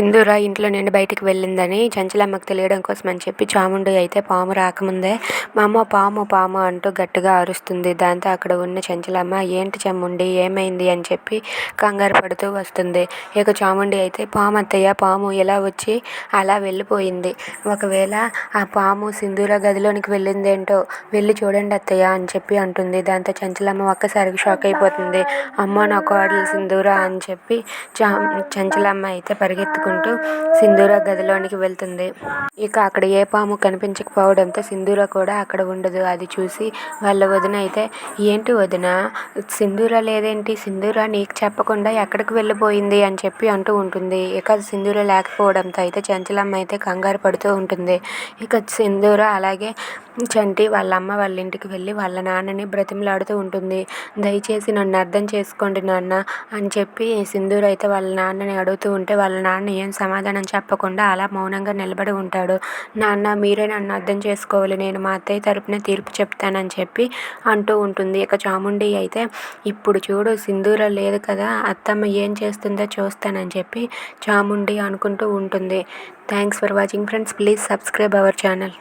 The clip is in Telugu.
సింధూర ఇంట్లో నుండి బయటికి వెళ్ళిందని చంచలమ్మకు తెలియడం కోసం అని చెప్పి చాముండి అయితే పాము రాకముందే మా అమ్మ పాము పాము అంటూ గట్టిగా అరుస్తుంది. దాంతో అక్కడ ఉన్న చంచలమ్మ ఏంటి చాముండి ఏమైంది? అని చెప్పి కంగారు పడుతూ వస్తుంది. ఇక చాముండి అయితే పాము అత్తయ్య పాము ఇలా వచ్చి అలా వెళ్ళిపోయింది? ఒకవేళ ఆ పాము సింధూర గదిలోనికి వెళ్ళిందేంటో వెళ్ళి చూడండి అత్తయ్య అని చెప్పి అంటుంది. దాంతో చంచలమ్మ ఒక్కసారికి షాక్ అయిపోతుంది. అమ్మ నా కోడలు సింధూర అని చెప్పి చా చంచలమ్మ అయితే పరిగెత్తుకు పరిగెత్తుకుంటూ సింధూర గదిలోనికి వెళ్తుంది. ఇక అక్కడ ఏ పాము కనిపించకపోవడంతో సింధూర కూడా అక్కడ ఉండదు. అది చూసి వాళ్ళ వదిన అయితే ఏంటి వదిన? సింధూర లేదేంటి? సింధూర నీకు చెప్పకుండా ఎక్కడికి వెళ్ళిపోయింది? అని చెప్పి అంటూ ఉంటుంది. ఇక సింధూర లేకపోవడంతో అయితే చంచలమ్మ అయితే కంగారు పడుతూ ఉంటుంది. ఇక సింధూర అలాగే చంటి వాళ్ళ అమ్మ వాళ్ళ ఇంటికి వెళ్ళి వాళ్ళ నాన్నని బ్రతిమలాడుతూ ఉంటుంది. దయచేసి నన్ను అర్థం చేసుకోండి నాన్న అని చెప్పి సింధూర అయితే వాళ్ళ నాన్నని అడుగుతూ ఉంటే వాళ్ళ నాన్న నాన్న ఏం సమాధానం చెప్పకుండా అలా మౌనంగా నిలబడి ఉంటాడు. నాన్న మీరే నన్ను అర్థం చేసుకోవాలి. నేను మా అత్తయ్య తరపున తీర్పు చెప్తానని చెప్పి అంటూ ఉంటుంది. ఇక చాముండి అయితే ఇప్పుడు చూడు సింధూర లేదు కదా అత్తమ్మ ఏం చేస్తుందో చూస్తానని చెప్పి చాముండి అనుకుంటూ ఉంటుంది. Thanks for watching friends. Please subscribe our channel.